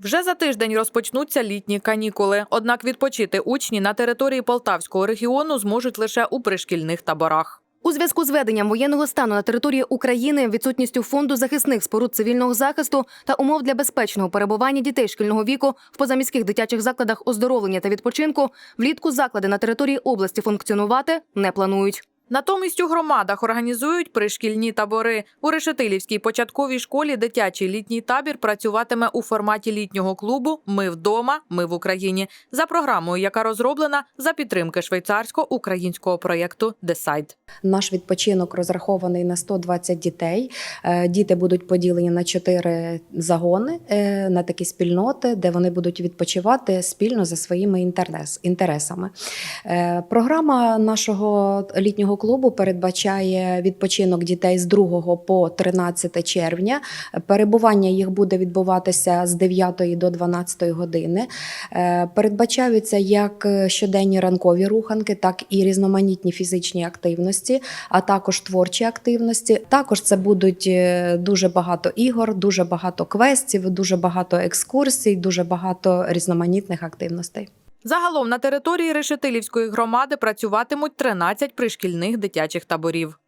Вже за тиждень розпочнуться літні канікули. Однак відпочити учні на території Полтавського регіону зможуть лише у пришкільних таборах. У зв'язку з веденням воєнного стану на території України, відсутністю фонду захисних споруд цивільного захисту та умов для безпечного перебування дітей шкільного віку в позаміських дитячих закладах оздоровлення та відпочинку, влітку заклади на території області функціонувати не планують. Натомість у громадах організують пришкільні табори. У Решетилівській початковій школі дитячий літній табір працюватиме у форматі літнього клубу Ми вдома, ми в Україні за програмою, яка розроблена за підтримки швейцарсько-українського проєкту Десайд. Наш відпочинок розрахований на 120 дітей. Е, Діти будуть поділені на чотири загони е, на такі спільноти, де вони будуть відпочивати спільно за своїми інтерес, інтересами. Е, Програма нашого літнього клубу передбачає відпочинок дітей з 2 по 13 червня. Перебування їх буде відбуватися з 9 до 12 години. Е, Передбачаються як щоденні ранкові руханки, так і різноманітні фізичні активності, а також творчі активності. Також це будуть е, дуже багато ігор, дуже багато квестів, дуже багато екскурсій, дуже багато різноманітних активностей. Загалом на території Решетилівської громади працюватимуть 13 пришкільних дитячих таборів.